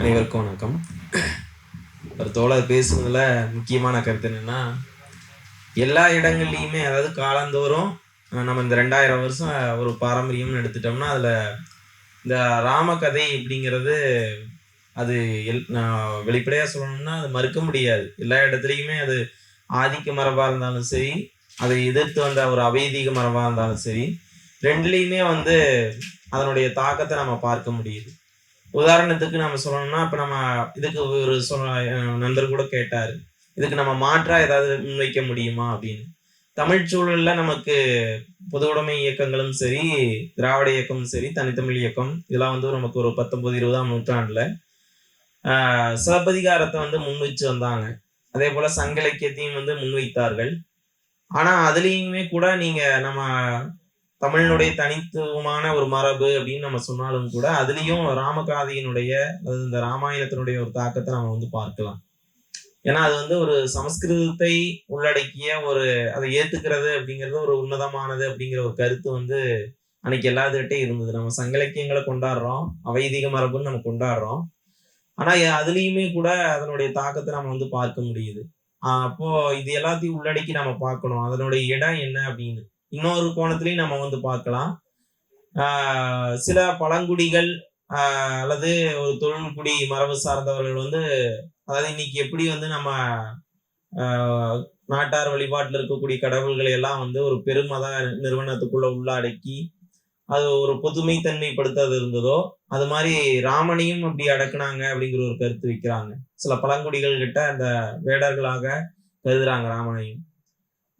அனைவருக்கும் வணக்கம். ஒரு தோழர் பேசுனதுல முக்கியமான கருத்து என்னன்னா எல்லா இடங்கள்லையுமே அதாவது காலந்தோறும் நம்ம இந்த ரெண்டாயிரம் வருஷம் ஒரு பாரம்பரியம்னு எடுத்துட்டோம்னா அதில் இந்த ராமகதை அப்படிங்கிறது அது எல் நான் வெளிப்படையாக சொல்லணும்னா அது மறுக்க முடியாது. எல்லா இடத்துலையுமே அது ஆதிக்க மரபாக இருந்தாலும் சரி அதை எதிர்த்து வந்த ஒரு அவைதீக மரபாக இருந்தாலும் சரி ரெண்டுலேயுமே வந்து அதனுடைய தாக்கத்தை நம்ம பார்க்க முடியுது. உதாரணத்துக்கு நம்ம சொல்லணும்னா இப்போ நம்ம இதுக்கு ஒரு சொல்ல நண்பர் கூட கேட்டார். இதுக்கு நம்ம மாற்றாக ஏதாவது முன்வைக்க முடியுமா அப்படின்னு. தமிழ் சூழலில் நமக்கு பொது உடைமை இயக்கங்களும் சரி திராவிட இயக்கமும் சரி தனித்தமிழ் இயக்கம் இதெல்லாம் வந்து நமக்கு ஒரு பத்தொன்பது இருபதாம் நூற்றாண்டில் சிலப்பதிகாரத்தை வந்து முன்வைச்சு வந்தாங்க. அதே போல் சங்க இலக்கியத்தையும் வந்து முன்வைத்தார்கள். ஆனால் அதுலேயுமே கூட நீங்கள் நம்ம தமிழனுடைய தனித்துவமான ஒரு மரபு அப்படின்னு நம்ம சொன்னாலும் கூட அதுலேயும் ராமகாதியினுடைய அதாவது இந்த ராமாயணத்தினுடைய ஒரு தாக்கத்தை நம்ம வந்து பார்க்கலாம். ஏன்னா அது வந்து ஒரு சமஸ்கிருதத்தை உள்ளடக்கிய ஒரு அதை ஏத்துக்கிறது அப்படிங்கிறது ஒரு உன்னதமானது அப்படிங்கிற ஒரு கருத்து வந்து அன்னைக்கு எல்லாத்துக்கிட்டே இருந்தது. நம்ம சங்க இலக்கியங்களை கொண்டாடுறோம் அவைதிக மரபுன்னு நம்ம கொண்டாடுறோம். ஆனா அதுலயுமே கூட அதனுடைய தாக்கத்தை நம்ம வந்து பார்க்க முடியுது. அப்போ இது எல்லாத்தையும் உள்ளடக்கி நம்ம பார்க்கணும். அதனுடைய இடம் என்ன அப்படின்னு. இன்னொரு கோணத்திலையும் நம்ம வந்து பார்க்கலாம். சில பழங்குடிகள் அல்லது ஒரு தொழில்குடி மரபு சார்ந்தவர்கள் வந்து அதாவது இன்னைக்கு எப்படி வந்து நம்ம நாட்டார் வழிபாட்டில் இருக்கக்கூடிய கடவுள்களை எல்லாம் வந்து ஒரு பெருமத நிறுவனத்துக்குள்ள உள்ளடக்கி அது ஒரு பொதுமைத்தன்மைப்படுத்தாது இருந்ததோ அது மாதிரி ராமனையும் அப்படி அடக்குனாங்க அப்படிங்கிற ஒரு கருத்து வைக்கிறாங்க. சில பழங்குடிகள் கிட்ட அந்த வேடர்களாக கருதுறாங்க ராமனையும்.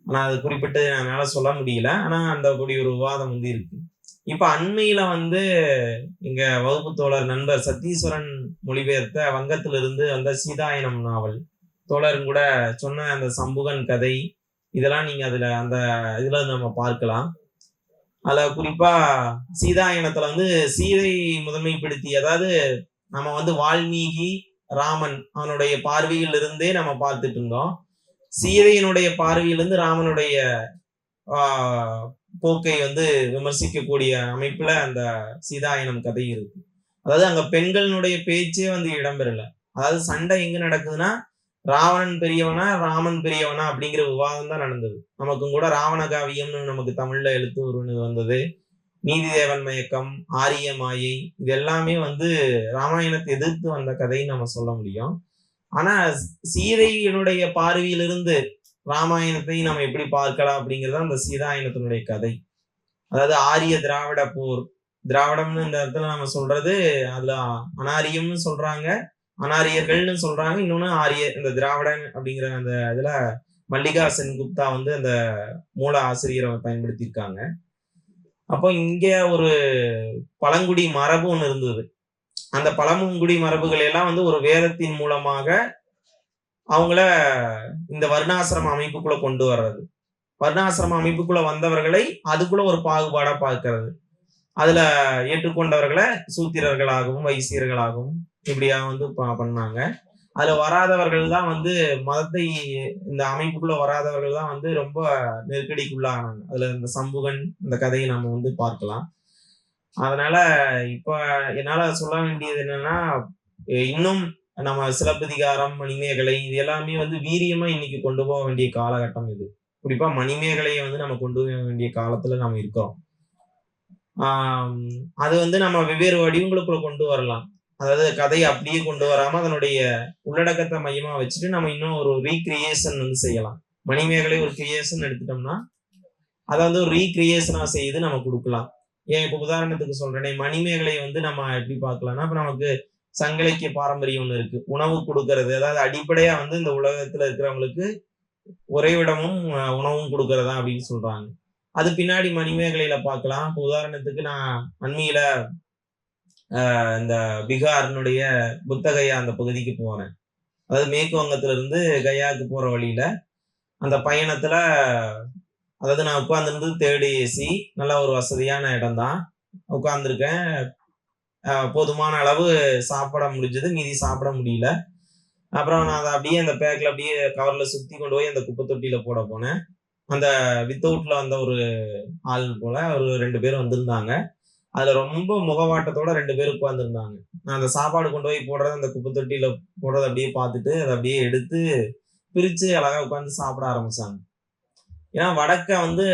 ஆனா அது குறிப்பிட்டு என்னால் சொல்ல முடியல. ஆனா அந்த கூடிய ஒரு விவாதம் வந்து இருக்கு. இப்ப அண்மையில வந்து எங்க வகுப்பு தோழர் நண்பர் சத்தீஸ்வரன் மொழிபெயர்த்த வங்கத்திலிருந்து வந்த சீதாயனம் நாவல் தோழரும் கூட சொன்ன அந்த சம்புகன் கதை இதெல்லாம் நீங்க அதுல அந்த இதுல நம்ம பார்க்கலாம். அதில் குறிப்பா சீதாயனத்துல வந்து சீதை முதன்மைப்படுத்தி அதாவது நம்ம வந்து வால்மீகி ராமன் அவனுடைய பார்வையில் இருந்தே நம்ம பார்த்துட்டு இருந்தோம். சீதையினுடைய பார்வையிலிருந்து ராமனுடைய போக்கை வந்து விமர்சிக்கக்கூடிய அமைப்புல அந்த சீதாயனம் கதை இருக்கு. அதாவது அங்க பெண்களினுடைய பேச்சே வந்து இடம்பெறல. அதாவது சண்டை எங்க நடக்குதுன்னா ராவணன் பெரியவனா ராமன் பெரியவனா அப்படிங்கிற விவாதம் தான் நடந்தது. நமக்கும் கூட ராவண காவியம்னு நமக்கு தமிழ்ல எழுத்து ஒரு வந்தது. நீதிதேவன் மயக்கம் ஆரிய மாயை இது எல்லாமே வந்து ராமாயணத்தை எதிர்த்து வந்த கதைன்னு நம்ம சொல்ல முடியும். ஆனா சீதையினுடைய பார்வையிலிருந்து ராமாயணத்தை நம்ம எப்படி பார்க்கலாம் அப்படிங்கிறது அந்த சீதாயனத்தினுடைய கதை. அதாவது ஆரிய திராவிட போர். திராவிடம்னு இந்த இடத்துல நம்ம சொல்றது அதுல அனாரியம்னு சொல்றாங்க அனாரியர்கள்னு சொல்றாங்க இன்னொன்னு ஆரிய இந்த திராவிடன் அப்படிங்கிற அந்த இதுல மல்லிகா சென்குப்தா வந்து அந்த மூல ஆசிரியரை பயன்படுத்தியிருக்காங்க. அப்போ இங்க ஒரு பழங்குடி மரபு ஒன்று இருந்தது. அந்த பழமுங்குடி மரபுகள் எல்லாம் வந்து ஒரு வேதத்தின் மூலமாக அவங்கள இந்த வர்ணாசிரம அமைப்புக்குள்ள கொண்டு வர்றது. வர்ணாசிரம அமைப்புக்குள்ள வந்தவர்களை அதுக்குள்ள ஒரு பாகுபாடா பார்க்கறது. அதுல ஏற்றுக்கொண்டவர்களை சூத்திரர்களாகவும் வைசியர்களாகவும் இப்படியா வந்து ப- பண்ணாங்க. அதுல வராதவர்கள் தான் வந்து மதத்தை இந்த அமைப்புக்குள்ள வராதவர்கள் தான் வந்து ரொம்ப நெருக்கடிக்குள்ளானாங்க. அதுல இந்த சம்புகன் இந்த கதையை நம்ம வந்து பார்க்கலாம். அதனால இப்ப என்னால சொல்ல வேண்டியது என்னன்னா இன்னும் நம்ம சிலப்பதிகாரம் மணிமேகலை இது எல்லாமே வந்து வீரியமா இன்னைக்கு கொண்டு போக வேண்டிய காலகட்டம் இது. குறிப்பா மணிமேகலையை வந்து நம்ம கொண்டு போக வேண்டிய காலத்துல நம்ம இருக்கோம் ஆஹ் அது வந்து நம்ம வெவ்வேறு வடிவங்களுக்குள்ள கொண்டு வரலாம். அதாவது கதையை அப்படியே கொண்டு வராம அதனுடைய உள்ளடக்கத்தை மையமா வச்சுட்டு நம்ம இன்னும் ஒரு ரீக்ரியேஷன் வந்து செய்யலாம். மணிமேகலை ஒரு கிரியேஷன் எடுத்துட்டோம்னா அதை வந்து ஒரு ரீக்ரியேஷனா செய்து நம்ம கொடுக்கலாம். ஏன் இப்போ உதாரணத்துக்கு சொல்றேனே மணிமேகலை வந்து நம்ம எப்படி பார்க்கலாம்னா இப்போ நமக்கு சங்க பாரம்பரியம் ஒன்று இருக்கு. உணவு கொடுக்கறது அதாவது அடிப்படையா வந்து இந்த உலகத்துல இருக்கிறவங்களுக்கு உறைவிடமும் உணவும் கொடுக்கறதா அப்படின்னு சொல்றாங்க. அது பின்னாடி மணிமேகலையில பார்க்கலாம். இப்போ உதாரணத்துக்கு நான் அண்மையில இந்த பீகாரினுடைய புத்தகையா அந்த பகுதிக்கு போனேன் அதாவது மேற்கு வங்கத்துல இருந்து கயாவுக்கு போற வழியில அந்த பயணத்துல அதாவது நான் உட்காந்துருந்து தேர்டு ஏசி நல்ல ஒரு வசதியான இடம் தான் உட்காந்துருக்கேன் போதுமான அளவு சாப்பிட முடிஞ்சது. மீதி சாப்பிட முடியல. அப்புறம் நான் அதை அப்படியே அந்த பேக்கில் அப்படியே கவரில் சுற்றி கொண்டு போய் அந்த குப்பை தொட்டியில் போட போனேன். அந்த வித்தவுட்ல வந்த ஒரு ஆள் போல ஒரு ரெண்டு பேர் வந்திருந்தாங்க. அதில் ரொம்ப முகவாட்டத்தோட ரெண்டு பேர் உட்காந்துருந்தாங்க நான் அந்த சாப்பாடு கொண்டு போய் போடுறது அந்த குப்பை தொட்டியில் போடுறத அப்படியே பார்த்துட்டு அதை அப்படியே எடுத்து பிரித்து அழகாக உட்காந்து சாப்பிட ஆரம்பித்தாங்க ஏன்னா வடக்க வந்து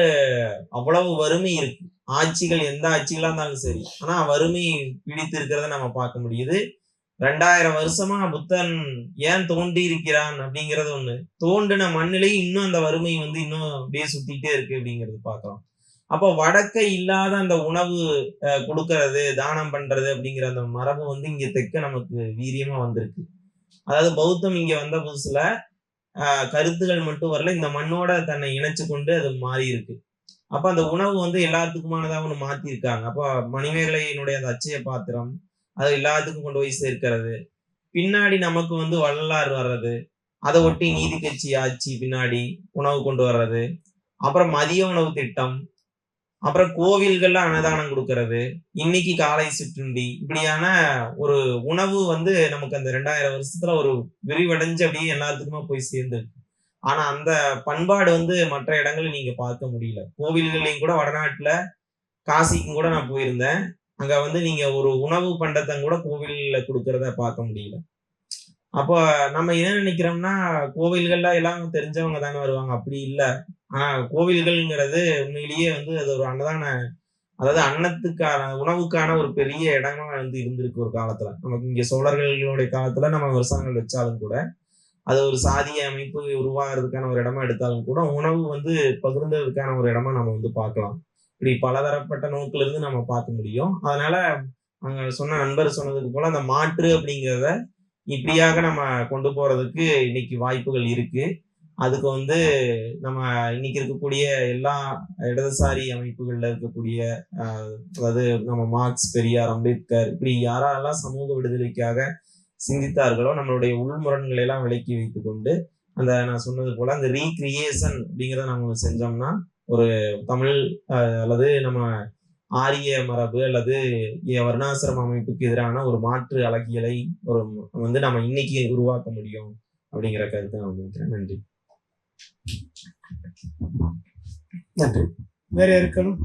அவ்வளவு வறுமை இருக்கு. ஆட்சிகள் எந்த ஆட்சிகளா இருந்தாலும் சரி. ஆனா வறுமை பிடித்து இருக்கிறத நம்ம பார்க்க முடியுது ரெண்டாயிரம் வருஷமா புத்தன் ஏன் தோண்டி இருக்கிறான் அப்படிங்கறது ஒண்ணு. தோண்டின மண்ணிலேயே இன்னும் அந்த வறுமை வந்து இன்னும் அப்படியே சுத்திட்டே இருக்கு அப்படிங்கறது பார்க்கலாம் அப்போ வடக்க இல்லாத அந்த உணவு கொடுக்கறது தானம் பண்றது அப்படிங்கிற அந்த மரபு வந்து இங்க தெற்க நமக்கு வீரியமா வந்திருக்கு. அதாவது பௌத்தம் இங்க வந்த புதுசுல கருத்துகள் மட்டும் வரல. இந்த மண்ணோட தன்னை இணைச்சு கொண்டு அது மாறி இருக்கு அப்ப அந்த உணவு வந்து எல்லாத்துக்குமானதாக ஒன்று மாத்தி இருக்காங்க அப்போ மணிமேகலையினுடைய அந்த அச்சய பாத்திரம் அது எல்லாத்துக்கும் கொண்டு போய் சேர்க்கிறது. பின்னாடி நமக்கு வந்து வள்ளலார் வர்றது. அதை ஒட்டி நீதி கட்சி ஆட்சி பின்னாடி உணவு கொண்டு வர்றது. அப்புறம் மதிய உணவு திட்டம். அப்புறம் கோவில்கள்ல அன்னதானம் கொடுக்கறது. இன்னைக்கு காலை சிற்றுண்டி. இப்படியான ஒரு உணவு வந்து நமக்கு அந்த ரெண்டாயிரம் வருஷத்துல ஒரு விரிவடைஞ்சு அப்படியே எல்லாத்துக்குமா போய் சேர்ந்துருக்கு. ஆனா அந்த பண்பாடு வந்து மற்ற இடங்கள்ல நீங்க பார்க்க முடியல. கோவில்களையும் கூட வடநாட்டுல காசிக்கும் கூட நான் போயிருந்தேன். அங்க வந்து நீங்க ஒரு உணவு பண்டத்தை கூட கோவில்ல கொடுக்கறத பார்க்க முடியல. அப்போ நம்ம என்ன நினைக்கிறோம்னா கோவில்கள்ல எல்லாம் தெரிஞ்சவங்க தானே வருவாங்க. அப்படி இல்லை. ஆனா கோவில்கள்ங்கிறது உண்மையிலேயே வந்து அது ஒரு அன்னதான அதாவது அன்னத்துக்கான உணவுக்கான ஒரு பெரிய இடமா வந்து இருந்திருக்கு ஒரு காலத்துல. நமக்கு இங்க சோழர்களுடைய காலத்துல நம்ம விவசாயங்கள் வச்சாலும் கூட அது ஒரு சாதிய அமைப்பு உருவாகிறதுக்கான ஒரு இடமா எடுத்தாலும் கூட உணவு வந்து பகிர்ந்ததுக்கான ஒரு இடமா நம்ம வந்து பார்க்கலாம். இப்படி பலதரப்பட்ட நோக்கில இருந்து நம்ம பார்க்க முடியும். அதனால அங்க சொன்ன நண்பர் சொன்னதுக்கு போல அந்த மாற்று அப்படிங்கிறத இப்படியாக நம்ம கொண்டு போறதுக்கு இன்னைக்கு வாய்ப்புகள் இருக்கு. அதுக்கு வந்து நம்ம இன்னைக்கு இருக்கக்கூடிய எல்லா இடதுசாரி அமைப்புகள்ல இருக்கக்கூடிய அதாவது நம்ம மார்க்ஸ் பெரியார் அம்பேத்கர் இப்படி யாரெல்லாம் சமூக விடுதலைக்காக சிந்தித்தார்களோ நம்மளுடைய உள்முரண்களை எல்லாம் விலக்கி வைத்து கொண்டு அந்த நான் சொன்னது போல அந்த ரீக்ரியேஷன் அப்படிங்கிறத நம்ம செஞ்சோம்னா ஒரு தமிழ் அல்லது நம்ம ஆரிய மரபு அல்லது வர்ணாசிரம அமைப்புக்கு எதிரான ஒரு மாற்று அழகியலை ஒரு வந்து நம்ம இன்னைக்கு உருவாக்க முடியும் அப்படிங்கிற கருத்தை நான் நினைக்கிறேன் நன்றி. நன்றி. வேற யாருக்காலும்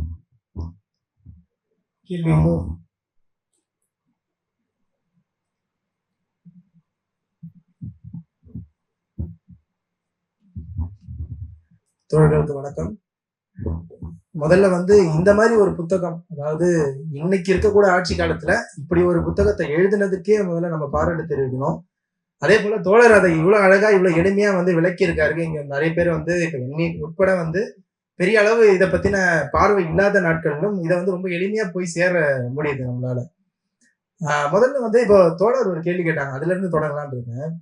கேள்வி தோழர்களுக்கு வணக்கம். முதல்ல வந்து இந்த மாதிரி ஒரு புத்தகம் அதாவது இன்னைக்கு இருக்கக்கூடிய ஆட்சி காலத்துல இப்படி ஒரு புத்தகத்தை எழுதினதுக்கே முதல்ல நம்ம பாராட்டு தெரிவிக்கணும். அதே போல தோழர் அதை இவ்வளவு அழகா இவ்வளவு எளிமையா வந்து விளக்கி இருக்காரு இங்க நிறைய பேர் வந்து இப்ப என்னை உட்பட வந்து பெரிய அளவு இதை பத்தின பார்வை இல்லாத நாட்களிலும் இதை வந்து ரொம்ப எளிமையா போய் சேர முடியுது நம்மளால. முதல்ல வந்து இப்போ தோழர் ஒரு கேள்வி கேட்டாங்க. அதுல இருந்து தொடங்கலான் இருக்கேன்.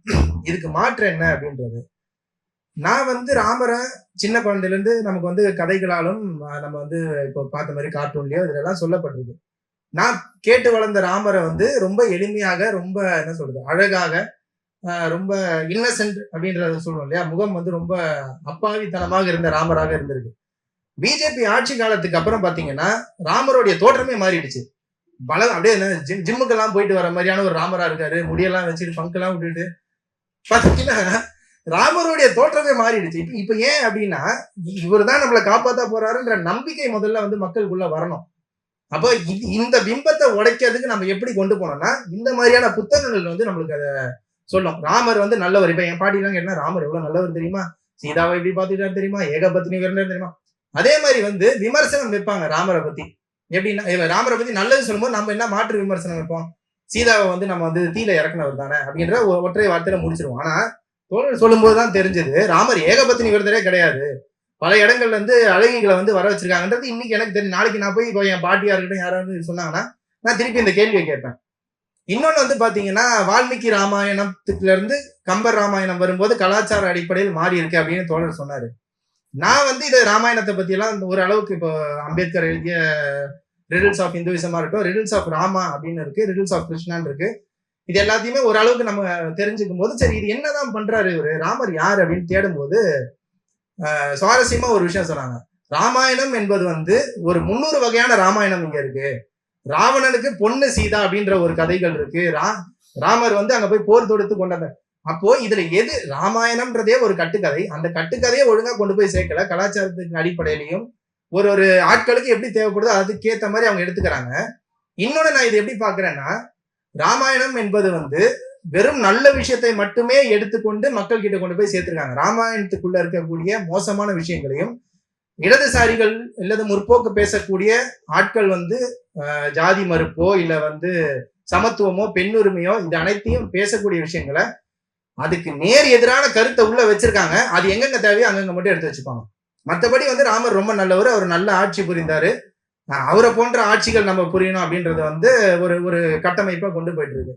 இதுக்கு மாற்று என்ன அப்படின்றது? நான் வந்து ராமரை சின்ன குழந்தையில இருந்து நமக்கு வந்து கதைகளாலும் நம்ம வந்து இப்போ பார்த்த மாதிரி கார்ட்டூன்லயோ இதுல எல்லாம் சொல்லப்பட்டிருக்கு. நான் கேட்டு வளர்ந்த ராமரை வந்து ரொம்ப எளிமையாக ரொம்ப என்ன சொல்றது அழகாக ரொம்ப இன்னசென்ட் அப்படின்றத சொல்லுவோம் இல்லையா? முகம் வந்து ரொம்ப அப்பாவித்தனமாக இருந்த ராமராக இருந்திருக்கு. பிஜேபி ஆட்சி காலத்துக்கு அப்புறம் பாத்தீங்கன்னா ராமருடைய தோற்றமே மாறிடுச்சு. பல அப்படியே ஜிம் ஜிம்முக்கெல்லாம் போயிட்டு வர மாதிரியான ஒரு ராமரா இருக்காரு. முடியெல்லாம் வச்சுட்டு பங்கெல்லாம் விட்டுட்டு பாத்தீங்கன்னா ராமருடைய தோற்றமே மாறிடுச்சு. இப்ப இப்ப ஏன் அப்படின்னா இவர் தான் நம்மளை காப்பாத்தா போறாருன்ற நம்பிக்கை முதல்ல வந்து மக்களுக்குள்ள வரணும். அப்போ இந்த பிம்பத்தை உடைக்கிறதுக்கு நம்ம எப்படி கொண்டு போனோம்னா இந்த மாதிரியான புத்தகங்கள் வந்து நம்மளுக்கு அதை சொல்லும். ராமர் வந்து நல்லவர். இப்ப என் பாட்டிலாம் கேட்டா ராமர் எவ்வளவு நல்லவர் தெரியுமா? சீதாவை எப்படி பாத்துட்டாரு தெரியுமா? ஏகபத்னி விரண்டர் தெரியுமா? அதே மாதிரி வந்து விமர்சனம் வைப்பாங்க ராமரை பத்தி. எப்படின்னா ராமரை பத்தி நல்லது சொல்லும்போது நம்ம என்ன மாற்று விமர்சனம் வைப்போம்? சீதாவை வந்து நம்ம வந்து தீல இறக்குனவர் தானே அப்படின்ற ஒற்றை வார்த்தையில முடிச்சிருவோம். ஆனா தோழர் சொல்லும்போது தான் தெரிஞ்சது ராமர் ஏகபத்தினி விருதரே கிடையாது. பல இடங்கள்ல இருந்து அழகிகளை வந்து வர வச்சிருக்காங்கன்றது இன்னைக்கு எனக்கு தெரியும். நாளைக்கு நான் போய் இப்போ என் பாட்டியா இருக்கட்டும் யாராவது சொன்னாங்கன்னா நான் திருப்பி இந்த கேள்வியை கேட்பேன். இன்னொன்று வந்து பார்த்தீங்கன்னா வால்மீகி ராமாயணத்துலேருந்து கம்பர் ராமாயணம் வரும்போது கலாச்சார அடிப்படையில் மாறி இருக்கு அப்படின்னு தோழர் சொன்னார். நான் வந்து இதை ராமாயணத்தை பற்றியெல்லாம் ஓரளவுக்கு ஒரு அளவுக்கு இப்போ அம்பேத்கர் எழுதிய ரிடில்ஸ் ஆஃப் இந்துவிசமாக இருக்கட்டும் ரிடில்ஸ் ஆஃப் ராமா அப்படின்னு இருக்கு ரிடில்ஸ் ஆஃப் கிருஷ்ணான் இருக்கு. இது எல்லாத்தையுமே ஓரளவுக்கு நம்ம தெரிஞ்சுக்கும் போது சரி இது என்னதான் பண்றாரு இவர் ராமர் யார் அப்படின்னு தேடும்போது சுவாரஸ்யமாக சுவாரஸ்யமா ஒரு விஷயம் சொன்னாங்க. ராமாயணம் என்பது வந்து ஒரு முன்னூறு வகையான ராமாயணம் இங்க இருக்கு. ராவணனுக்கு பொண்ணு சீதா அப்படின்ற ஒரு கதைகள் இருக்கு. ரா ராமர் வந்து அங்க போய் போர் தொடுத்து கொண்டாந்த அப்போ இதுல எது ராமாயணம்ன்றதே ஒரு கட்டுக்கதை. அந்த கட்டுக்கதையை ஒழுங்கா கொண்டு போய் சேர்க்கல. கலாச்சாரத்துக்கு அடிப்படையிலையும் ஒரு ஒரு ஆட்களுக்கு எப்படி தேவைப்படுதோ அதுக்கேத்த மாதிரி அவங்க எடுத்துக்கிறாங்க. இன்னொன்னு நான் இது எப்படி பாக்குறேன்னா ராமாயணம் என்பது வந்து வெறும் நல்ல விஷயத்தை மட்டுமே எடுத்துக்கொண்டு மக்கள் கிட்ட கொண்டு போய் சேர்த்திருக்காங்க. ராமாயணத்துக்குள்ள இருக்கக்கூடிய மோசமான விஷயங்களையும் இடதுசாரிகள் இல்லது முற்போக்கு பேசக்கூடிய ஆட்கள் வந்து ஜாதி மறுப்போ இல்ல வந்து சமத்துவமோ பெண்ணுரிமையோ இது அனைத்தையும் பேசக்கூடிய விஷயங்களை அதுக்கு நேர் எதிரான கருத்தை உள்ள வச்சிருக்காங்க. அது எங்கெங்க தேவையோ அங்கங்க மட்டும் எடுத்து வச்சுப்பாங்க. மற்றபடி வந்து ராமர் ரொம்ப நல்லவர் அவர் நல்ல ஆட்சி புரிந்தாரு. அவரை போன்ற ஆட்சிகள் நம்ம புரியணும் அப்படின்றது வந்து ஒரு ஒரு கட்டமைப்பா கொண்டு போயிட்டு இருக்கு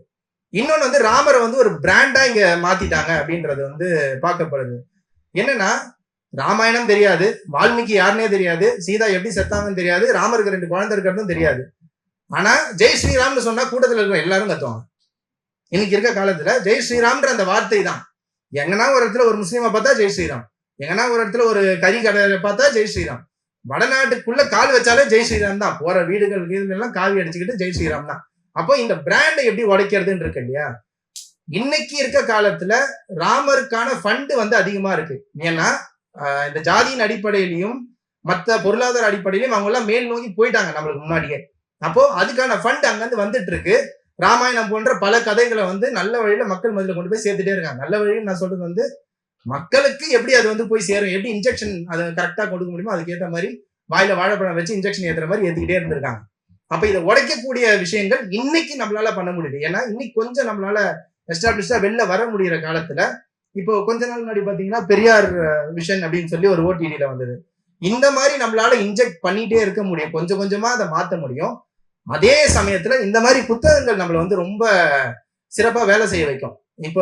இன்னொன்னு வந்து ராமரை வந்து ஒரு பிராண்டா இங்க மாத்திட்டாங்க அப்படின்றது வந்து பார்க்கப்படுது. என்னன்னா ராமாயணம் தெரியாது வால்மீகி யாருன்னே தெரியாது சீதா எப்படி செத்தாங்கன்னு தெரியாது ராமருக்கு ரெண்டு குழந்தை இருக்கிறதும் தெரியாது. ஆனா ஜெய் ஸ்ரீராம்னு சொன்னா கூட்டத்தில் இருக்கிற எல்லாரும் கத்துவாங்க. இன்னைக்கு இருக்க காலத்துல ஜெய் ஸ்ரீராம்ன்ற அந்த வார்த்தை தான் எங்கன்னா ஒரு இடத்துல ஒரு முஸ்லீமை பார்த்தா ஜெய் ஸ்ரீராம். எங்கன்னா ஒரு இடத்துல ஒரு கறி கடையில பார்த்தா ஜெய் ஸ்ரீராம். வடநாட்டுக்குள்ள கால் வச்சாலே ஜெய் ஸ்ரீராம் தான். போற வீடுகள் வீடுகள் எல்லாம் காவி அடிச்சுக்கிட்டு ஜெய் ஸ்ரீராம் தான். அப்போ இந்த பிராண்டை எப்படி உடைக்கிறதுன்னு இருக்கு இல்லையா? இன்னைக்கு இருக்க காலத்துல ராமருக்கான ஃபண்டு வந்து அதிகமா இருக்கு. ஏன்னா இந்த ஜாதியின் அடிப்படையிலையும் மற்ற பொருளாதார அடிப்படையிலையும் அவங்க எல்லாம் மேல் நோக்கி போயிட்டாங்க நம்மளுக்கு முன்னாடியே. அப்போ அதுக்கான ஃபண்ட் அங்கிருந்து வந்துட்டு இருக்கு ராமாயணம் போன்ற பல கதைகளை வந்து நல்ல வழியில மக்கள் மதியில கொண்டு போய் சேர்த்துட்டே இருக்காங்க. நல்ல வழியில் நான் சொல்றது வந்து மக்களுக்கு எப்படி அது வந்து போய் சேரும்? எப்படி இன்ஜெக்ஷன் அதை கரெக்டா கொடுக்க முடியுமோ அதுக்கேற்ற மாதிரி வாயில வாழைப்பழம் வச்சு இன்ஜெக்ஷன் ஏத்துற மாதிரி ஏற்றிக்கிட்டே இருந்திருக்காங்க. அப்ப இதை உடைக்கக்கூடிய விஷயங்கள் இன்னைக்கு நம்மளால பண்ண முடியுது. ஏன்னா இன்னைக்கு கொஞ்சம் நம்மளால எஸ்டாப்ளிஷா வெளில வர முடியிற காலத்துல இப்போ கொஞ்ச நாள் முன்னாடி பாத்தீங்கன்னா பெரியார் விஷன் அப்படின்னு சொல்லி ஒரு ஓடிடியில வந்தது. இந்த மாதிரி நம்மளால இன்ஜெக்ட் பண்ணிட்டே இருக்க முடியும். கொஞ்சம் கொஞ்சமா அதை மாத்த முடியும். அதே சமயத்துல இந்த மாதிரி புத்தகங்கள் நம்மளை வந்து ரொம்ப சிறப்பா வேலை செய்ய வைக்கும். இப்போ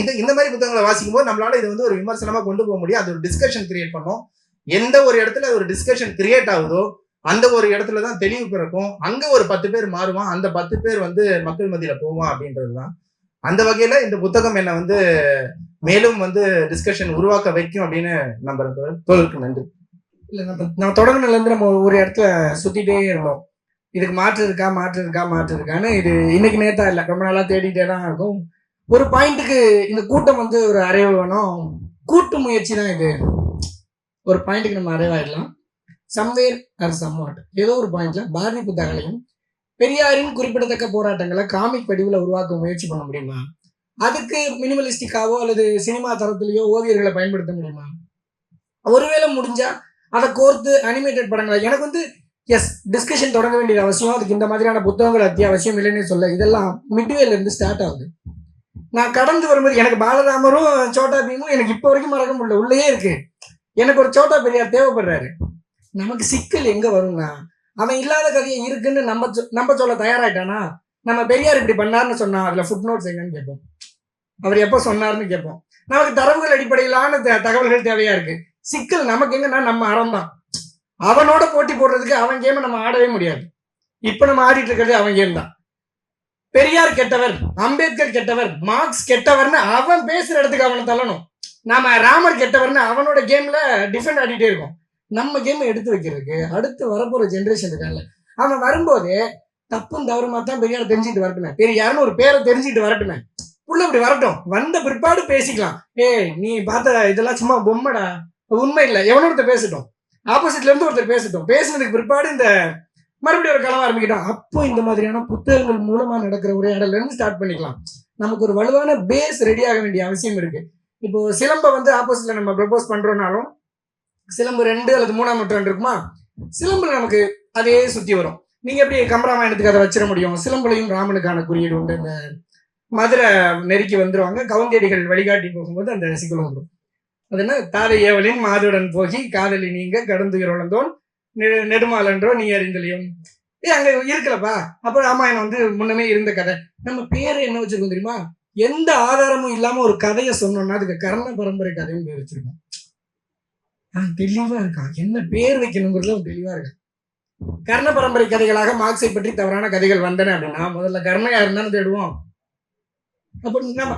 இது இந்த மாதிரி புத்தகங்களை வாசிக்கும் போது நம்மளால இது வந்து ஒரு விமர்சனமா கொண்டு போக முடியும். அது ஒரு டிஸ்கஷன் கிரியேட் பண்ணும். எந்த ஒரு இடத்துல ஒரு டிஸ்கஷன் கிரியேட் ஆகுதோ அந்த ஒரு இடத்துல தான் தெளிவு பிறக்கும். அங்க ஒரு பத்து பேர் மாறுவான். அந்த பத்து பேர் வந்து மக்கள் மத்தியில போவான் அப்படின்றதுதான். அந்த வகையில இந்த புத்தகம் என்ன வந்து மேலும் வந்து டிஸ்கஷன் உருவாக்க வைக்கும் அப்படின்னு நம்புறேன் தோழருக்கு நன்றி. இல்ல நம்ம நம்ம தொடங்கினதுல இருந்து நம்ம ஒரு இடத்துல சுத்திட்டே இருந்தோம். இதுக்கு மாற்று இருக்கா மாற்று இருக்கா மாற்று இருக்கான்னு இது இன்னைக்கு நேத்தா இல்ல. ரொம்ப நாளா தேடிட்டே தான் இருக்கும். ஒரு பாயிண்ட்டுக்கு இந்த கூட்டம் வந்து ஒரு அறைவு வேணும். கூட்டு முயற்சி தான் இது. ஒரு பாயிண்ட்டுக்கு நம்ம அறைவாயிடலாம் சம்வேர் ஆர் சம்வாட் ஏதோ ஒரு பாயிண்ட்ல பாரதி புத்தகங்களையும் பெரியாரின் குறிப்பிடத்தக்க போராட்டங்களை காமிக் வடிவில் உருவாக்க முயற்சி பண்ண முடியுமா? அதுக்கு மினிமலிஸ்டிக்காவோ அல்லது சினிமா தரத்திலேயோ ஓவியர்களை பயன்படுத்த முடியுமா? ஒருவேளை முடிஞ்சா அதை கோர்த்து அனிமேட்டட் படங்களை எனக்கு வந்து எஸ் டிஸ்கஷன் தொடங்க வேண்டியது அவசியம் அதுக்கு இந்த மாதிரியான புத்தகங்கள் அத்தியாவசியம் இல்லைன்னு சொல்ல இதெல்லாம் மிட்வேல இருந்து ஸ்டார்ட் ஆகுது. நான் கடந்து வரும்போது எனக்கு பாலராமரும் சோட்டா பீமும் எனக்கு இப்போ வரைக்கும் மறக்க முடியல. உள்ளேயே இருக்கு. எனக்கு ஒரு சோட்டா பெரியார் தேவைப்படுறாரு. நமக்கு சிக்கல் எங்க வரும்னா அவன் இல்லாத கதையை இருக்குன்னு நம்ம சொ- நம்ம சொல்ல தயாராயிட்டானா? நம்ம பெரியார் இப்படி பண்ணாருன்னு சொன்னா அதுல ஃபுட் நோட்ஸ் எங்கன்னு கேட்போம். அவர் எப்போ சொன்னாருன்னு கேட்போம். நமக்கு தரவுகள் அடிப்படையிலான த- தகவல்கள் தேவையா இருக்கு. சிக்கல் நமக்கு எங்கன்னா நம்ம அறம் தான். அவனோட போட்டி போடுறதுக்கு அவன் கேம நம்ம ஆடவே முடியாது. இப்ப நம்ம ஆடிட்டு இருக்கிறது அவன் கேம் தான். பெரியார் கெட்டவர் அம்பேத்கர் கெட்டவர் மார்க்ஸ் கெட்டவர்னு அவன் பேசுற இடத்துக்கு அவனை தள்ளணும். நாம ராமர் கெட்டவர்னு அவனோட கேம்ல டிஃபெண்ட் ஆடிட்டே இருக்கோம். நம்ம கேம் எடுத்து வைக்கிறதுக்கு அடுத்து வரப்போற ஜென்ரேஷன் இருக்காங்கல்ல அவன் வரும்போதே தப்பும் தவறுமா தான் பெரியார தெரிஞ்சுட்டு வரட்டுமே. பெரியாருன்னு ஒரு பேரை தெரிஞ்சுட்டு வரட்டுமே. புள்ள இப்படி வரட்டும். வந்த பிற்பாடு பேசிக்கலாம். ஏய் நீ பார்த்த இதெல்லாம் சும்மா பொம்மைடா. உண்மை இல்லை. எவனோ ஒருத்தர் பேசட்டும். ஆப்போசிட்ல இருந்து ஒருத்தர் பேசட்டும். பேசுனதுக்கு பிற்பாடு இந்த மறுபடியும் ஒரு களம் ஆரம்பிக்கிட்டோம். அப்போ இந்த மாதிரியான புத்தகங்கள் மூலமா நடக்கிற உரையாடல இருந்து ஸ்டார்ட் பண்ணிக்கலாம். நமக்கு ஒரு வலுவான பேஸ் ரெடி ஆக வேண்டிய அவசியம் இருக்கு. இப்போ சிலம்ப வந்து ஆப்போசிட்ல நம்ம ப்ரப்போஸ் பண்றோம்னாலும் சிலம்பு ரெண்டு அல்லது மூணாம் நூற்றாண்டு இருக்குமா? சிலம்புல நமக்கு அதே சுத்தி வரும். நீங்க எப்படி கம்பராமாயணத்துக்கு அதை வச்சிட முடியும்? சிலம்புலையும் ராமனுக்கான குறியீடு உண்டு. இந்த மதுரை நெருக்கி வந்துருவாங்க. கவுந்தேடிகள் வழிகாட்டி போகும்போது அந்த சிக்கலம் வந்துடும் அது என்ன? தாதை ஏவலின் மாதுடன் போகி காதலி நீங்க கடந்து உழந்தோன் நெ- நெடுமாலன்றோ நீ அறிந்தலையும். ஏ அங்க இருக்கலப்பா. அப்ப ராமாயணம் வந்து முன்னமே இருந்த கதை. நம்ம பேரை என்ன வச்சிருக்கோம் தெரியுமா? எந்த ஆதாரமும் இல்லாம ஒரு கதையை சொன்னோம்னா அதுக்கு கர்ண பரம்பரை கதையும் பேர் வச்சிருக்கோம். நான் தெளிவா இருக்கான். என்ன பேர் வைக்கணுங்கிறதுல அவன் தெளிவா இருக்கான். கர்ண பரம்பரை கதைகளாக மார்க்ஸை பற்றி தவறான கதைகள் வந்தன அப்படின்னா முதல்ல கர்ண யாருன்னு தேடுவோம். அப்ப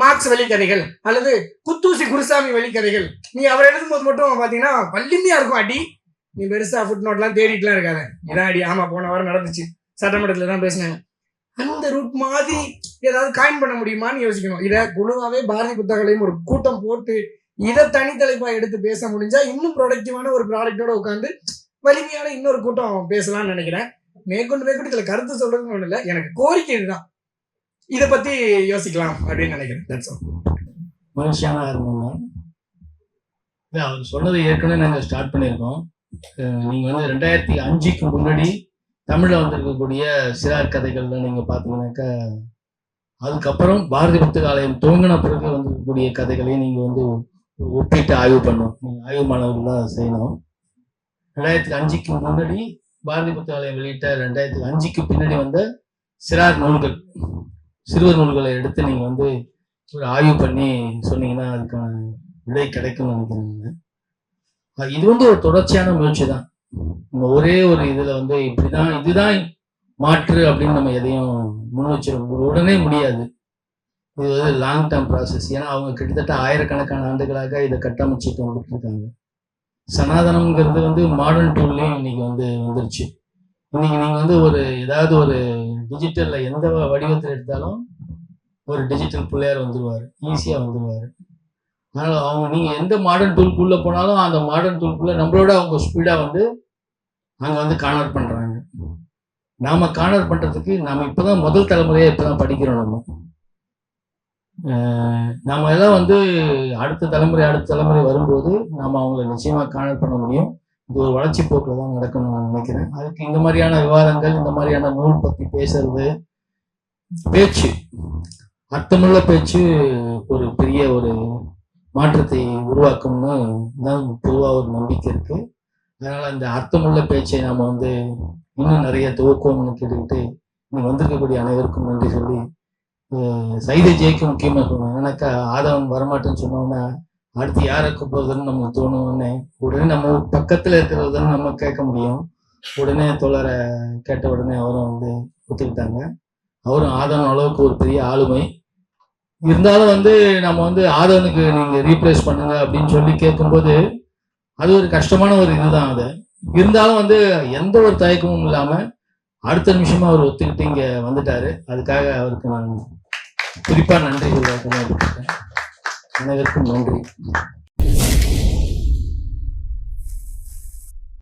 மார்க்ஸ் வழிக்கதைகள் அல்லது குத்தூசி குருசாமி வழிக்கதைகள் நீ அவர் எழுதும்போது மட்டும் பாத்தீங்கன்னா வலிமையா இருக்கும் அடி. நீ பெருசா ஃபுட் நோட்லாம் தேடிட்டுலாம் இருக்காத. இதான் அடி. ஆமா போன வாரம் நடந்துச்சு. சட்டமன்றத்துல தான் பேசினாங்க. அந்த ரூட் மாதிரி ஏதாவது காயின் பண்ண முடியுமான்னு யோசிக்கணும். இதை குழுவாவே பாரதி புத்தகங்களையும் ஒரு கூட்டம் போட்டு இதை தனித்தலைப்பா எடுத்து பேச முடிஞ்சா இன்னும் ப்ரொடக்டிவான ஒரு ப்ராடக்டோட உட்காந்து வலிமையான இன்னொரு கூட்டம் பேசலாம்னு நினைக்கிறேன். மேற்கொண்டு மேற்கொண்டு இதுல கருத்து சொல்றதுன்னு ஒண்ணு இல்லை. எனக்கு கோரிக்கை இதுதான். இதை பத்தி யோசிக்கலாம் அப்படின்னு நினைக்கிறேன். மகிழ்ச்சியான ஆரம்பம் தான் இல்லை அவர் சொன்னது ஏற்கனவே நாங்கள் ஸ்டார்ட் பண்ணியிருக்கோம். நீங்கள் வந்து ரெண்டாயிரத்தி அஞ்சுக்கு முன்னாடி தமிழில் வந்திருக்கக்கூடிய சிறார் கதைகள்லாம் நீங்கள் பார்த்தீங்கன்னாக்கா அதுக்கப்புறம் பாரதி புத்தகாலயம் துவங்கின பிறகு வந்திருக்கக்கூடிய கதைகளையும் நீங்கள் வந்து ஒப்பிட்டு ஆய்வு பண்ணணும் நீங்க ஆய்வு மாணவர்கள் தான் செய்யணும். ரெண்டாயிரத்துக்கு அஞ்சுக்கு முன்னாடி பாரதி புத்தகாலயம் வெளியிட்ட ரெண்டாயிரத்துக்கு அஞ்சுக்கு பின்னாடி வந்த சிறார் நூல்கள். சிறுவர் நூல்களை எடுத்து நீங்க வந்து ஒரு ஆய்வு பண்ணி சொன்னீங்கன்னா அதுக்கான விடை கிடைக்கும்னு நினைக்கிறேன் இது வந்து ஒரு தொடர்ச்சியான முயற்சி தான். நம்ம ஒரே ஒரு இதுல வந்து இப்படிதான் இதுதான் மாற்று அப்படின்னு நம்ம எதையும் முன் வச்சிருக்கோம் உடனே முடியாது. இது லாங் டேர்ம் ப்ராசஸ் ஏன்னா அவங்க கிட்டத்தட்ட ஆயிரக்கணக்கான ஆண்டுகளாக இதை கட்டமைச்சிட்டு வந்துட்டு இருக்காங்க சனாதனம்ங்கிறது வந்து மாடர்ன் டூல்லையும் இன்னைக்கு வந்து வந்துருச்சு. இன்னைக்கு நீங்கள் வந்து ஒரு ஏதாவது ஒரு டிஜிட்டலில் எந்த வடிவத்தில் எடுத்தாலும் ஒரு டிஜிட்டல் பிள்ளையார் வந்துடுவார் ஈஸியாக வந்துடுவார் அதனால் அவங்க நீங்கள் எந்த மாடர்ன் டூல்குள்ளே போனாலும் அந்த மாடர்ன் டூல்குள்ளே நம்மளோட அவங்க ஸ்பீடாக வந்து அங்கே வந்து கானர் பண்ணுறாங்க நாம் கானர் பண்ணுறதுக்கு நாம் இப்போ தான் முதல் தலைமுறையாக இப்போ தான் படிக்கிறோம் நம்ம. நம்ம எல்லாம் வந்து அடுத்த தலைமுறை அடுத்த தலைமுறை வரும்போது நாம் அவங்கள நிச்சயமாக காணல் பண்ண முடியும். இது ஒரு வளர்ச்சி போக்கில் தான் நடக்கணும்னு நான் நினைக்கிறேன். அதுக்கு இந்த மாதிரியான விவாதங்கள் இந்த மாதிரியான நூல் பற்றி பேசுறது பேச்சு அர்த்தமுள்ள பேச்சு ஒரு பெரிய ஒரு மாற்றத்தை உருவாக்கும்னு தான் பொதுவாக ஒரு நம்பிக்கை இருக்கு. அதனால இந்த அர்த்தமுள்ள பேச்சை நாம் வந்து இன்னும் நிறைய துவக்கம்னு கேட்டுக்கிட்டு இன்னும் வந்திருக்கக்கூடிய அனைவருக்கும் நன்றி சொல்லி சைதை ஜெயிக்க முக்கியமாக சொன்னேன் ஏன்னாக்கா ஆதவன் வரமாட்டேன்னு சொன்னோன்னே அடுத்து யாரை கூப்பிடுறதுன்னு நமக்கு தோணுன்னு உடனே நம்ம பக்கத்துல இருக்கிறதுன்னு நம்ம கேட்க முடியும். உடனே தோழரை கேட்ட உடனே அவரும் வந்து ஒத்துக்கிட்டாங்க. அவரும் ஆதவன் அளவுக்கு ஒரு பெரிய ஆளுமை. இருந்தாலும் வந்து நம்ம வந்து ஆதவனுக்கு நீங்க ரீப்ளேஸ் பண்ணுங்க அப்படின்னு சொல்லி கேட்கும்போது அது ஒரு கஷ்டமான ஒரு இதுதான் அது. இருந்தாலும் வந்து எந்த ஒரு தயக்கமும் இல்லாம அடுத்த நிமிஷமா அவர் ஒத்துக்கிட்டு இங்க வந்துட்டாரு. அதுக்காக அவருக்கு நான் குறிப்பா நன்றி சொல்ல அனைவருக்கும் நன்றி.